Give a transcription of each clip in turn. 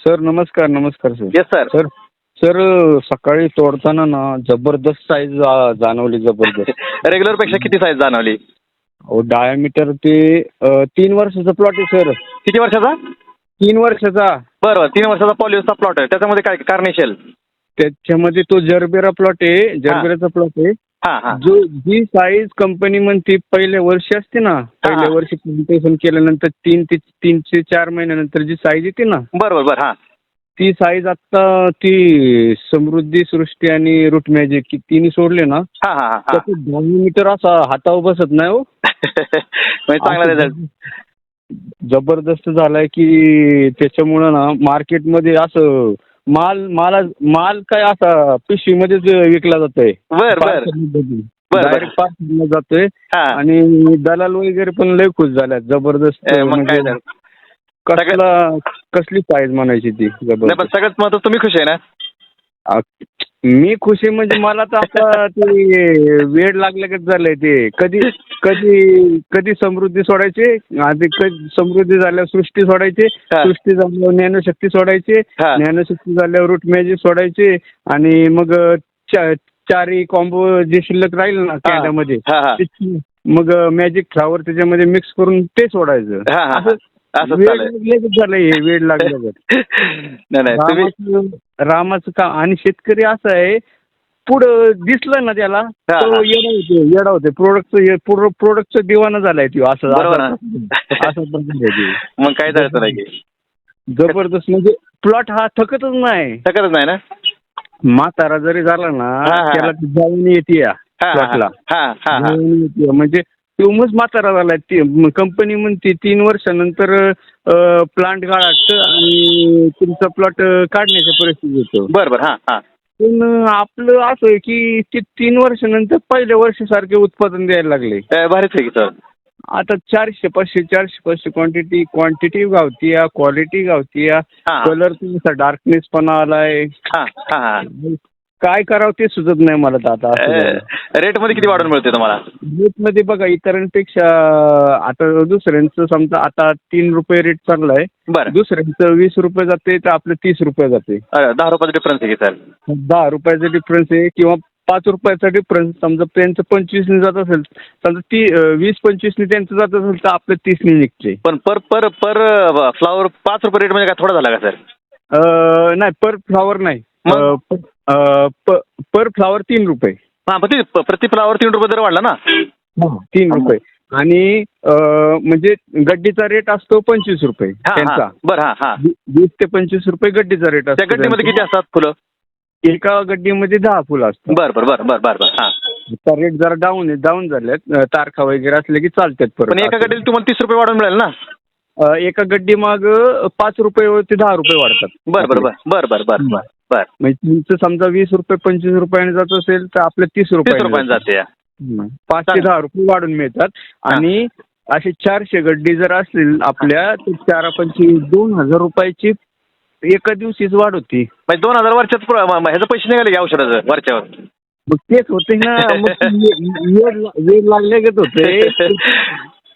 Sir नमस्कार नमस्कार sir. Yes sir sir sir सकाळी तोडताना ना जबरदस्त साईज जाणवली जबरदस्त. रेग्युलरपेक्षा किती साईज जाणवली? अहो डायमीटर ते अ, तीन वर्षाचा प्लॉट आहे सर. किती वर्षाचा? तीन वर्षाचा. बरं तीन वर्षाचा पॉलिओसचा प्लॉट आहे. त्याच्यामध्ये काय कार्नेशल त्याच्यामध्ये तो जरबेरा प्लॉट आहे. जरबेराचा प्लॉट आहे. जो जी साईज कंपनी म्हणते पहिल्या वर्षी असते ना पहिल्या वर्षी प्रेझेंटेशन केल्यानंतर तीन ते तीन ते चार महिन्यानंतर जी साईज येते ना बरं बरं हां. ती साईज आता ती समृद्धी सृष्टी आणि रूट मॅजिक की तिन्ही सोडले ना हां हां हां. त्याचं डायमीटर असा हातावर बसत नाही हो. म्हणजे चांगला रिझल्ट जबरदस्त झालाय की त्याच्यामुळं ना मार्केटमध्ये असं माल माला माल काय असा पिशवीमध्येच विकला जातोय. बर बर. बर. डायरेक्ट पार्सल जातोय. हां. आणि दलाल वगैरे पण लय खुश झाल्यात. जबरदस्त ए, मग काय म्हणजे. कसला कसली साईज म्हणायची ती? नाही पण जबरदस्त. सगळ्यात महत्वाचं तुम्ही खुश आहे ना? मी खुश म्हणजे मला तर आता ते वेळ लागल्यागत झालंय ते. कधी कधी कधी समृद्धी सोडायचे आधी कधी समृद्धी झाल्यावर सृष्टी सोडायचे. हा. सृष्टी झाल्यावर ज्ञानशक्ती सोडायचे. हा. ज्ञानशक्ती झाल्यावर रूट मॅजिक सोडायचे आणि मग चा- चारी कॉम्बो जे शिल्लक राहील ना कॅन्डामध्ये हां हां. मग मॅजिक फ्लावर त्याच्यामध्ये मिक्स करून ते सोडायचं. हां हां. असं असं वेळ चालेल हे वेळ नाही नाही तुम्ही रामाचं रामाचं काम आणि शेतकरी असं आहे पुढं दिसलं ना त्याला हा, तो. येडा होते येडा होते प्रोडक्टचं प्रोडक्टचं दिवाना झालाय तो असं बरोबर असं ना? असं प्रकार आहे ते. मग काय नाही की जबरदस्त म्हणजे प्लॉट हा थकतच नाही शकतच नाही ना म्हातारा जरी झाला ना हा, हा. त्याला ती जाऊन येते या हां प्लॉटला हां हां हां जाऊन येते. म्हणजे तो मग म्हातारा झालाय. ती कंपनी म्हणते तीन वर्षानंतर प्लांट काढायचं आणि तुमचा प्लॉट काढण्याच्या परिस्थिती येतो. बरं बरं हां हां. पण आपलं असं आहे की ते तीन वर्षानंतर पहिल्या वर्षासारखे उत्पादन द्यायला लागले. भारीच आहे की सर? आता चारशे पाचशे चारशे पाचशे क्वांटिटी क्वांटिटी गावती क्वालिटी गावती हां. कलर तुमचा डार्कनेस पण आलाय. हां हां हां. काय करावं ते सुचत नाही मला तर आता असं झालं. रेटमध्ये किती वाढून मिळते तुम्हाला? रेटमध्ये बघा इतरांपेक्षा आता दुसऱ्यांचं समजा आता तीन रुपये रेट चाललाय बरं. दुसऱ्यांचं वीस रुपये जाते तर आपलं तीस रुपये जाते. अरे, दहा रुपयाचा डिफरन्स आहे की सर? दहा रुपयाचा डिफरन्स आहे किंवा पाच रुपयाचा डिफरन्स समजा त्यांचं पंचवीसने जात असेल समजा ती अं, वीस पंचवीसने त्यांचं जात असेल तर आपलं तीसने निघते. पण पर पर पर फ्लावर पाच रुपये रेट म्हणजे काय थोडा झाला का सर? अं, नाही पर फ्लावर नाही. मग? अं, पर फ्लावर तीन रुपये. हा प्रति फ्लावर तीन रुपये जर वाढला ना? हो, तीन रुपये. आणि म्हणजे गड्डीचा रेट असतो पंचवीस रुपये त्यांचा. बरं वीस ते पंचवीस रुपये गड्डीचा रेट असतो गड्डीमध्ये किती असतात फुलं? एका गड्डीमध्ये दहा फुलं असतात. बरं बरं बरं बरं बरं बरं हा. आता रेट जरा डाऊन आहे डाऊन झाल्यात तारखा वगैरे असले की चालतात पण एका गड्डीला तुम्हाला तीस रुपये वाढून मिळेल ना? एका गड्डी माग पाच रुपये ते दहा रुपये वाढतात. बरं बरं बरं बरं बरं बरं. बरं म्हणजे तुमचं समजा वीस रुपये पंचवीस रुपयाने जात असेल तर आपलं तीस तीस रुपये रुपयाने जाते. या. पाच ते. दहा रुपये वाढून मिळतात. आणि असे चारशे गड्डी जर असतील आपल्या तर चार पंचवीस दोन हजार रुपयाची एका दिवशीच वाढ होती. म्हणजे दोन हजार वर्षात प्र- म- म- ह्याचं पैसे निघाले की औषधाचं वरच्यावर? मग तेच होते ना. मग ते वे- वेळ वेळ लागल्यागत होते.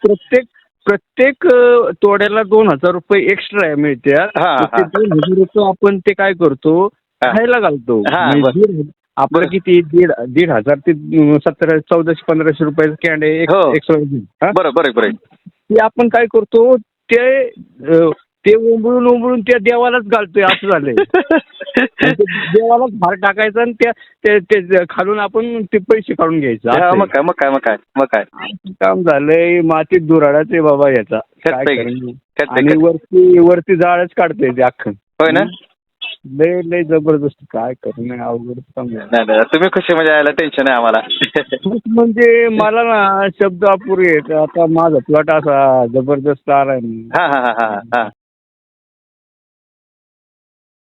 प्रत्येक प्रत्येक अं, तोड्याला दोन हजार रुपये एक्स्ट्रा मिळते हा, मग ते हा. दोन हजार रुपये आपण ते काय करतो. खायला घालतो हा, म्हणजे. दीड- आपलं किती दीड दीड हजार ते अं, सतरा चौदाशे पंधराशे रुपयाचं कॅन्ड आहे हो. एक- एक हा? बरं बरं बरं ते आपण काय करतो ते अं, ते ओंबळून ओंबळून त्या देवालाच घालतोय असं झालंय देवालाच भार टाकायचा आणि त्या ते- ते खालून आपण ते पैसे काढून घ्यायचे हा, असं मग काय मग काय मग काय मग काय आहे. काम झालंय मातीत दुराडाच आहे बाबा याचा काय. करणार? वरती वरती जाळच काढतोय ते अख्खं होय ना लय लय जबरदस्त काय करणं अवघड. नाही नाही तुम्ही खुशी म्हणजे यायला टेन्शन आहे आम्हाला. म्हणजे मला ना शब्द अपुरे आहेत. आता माझा प्लॉट असा जबरदस्त आलाय ना हा हा हा हा हा.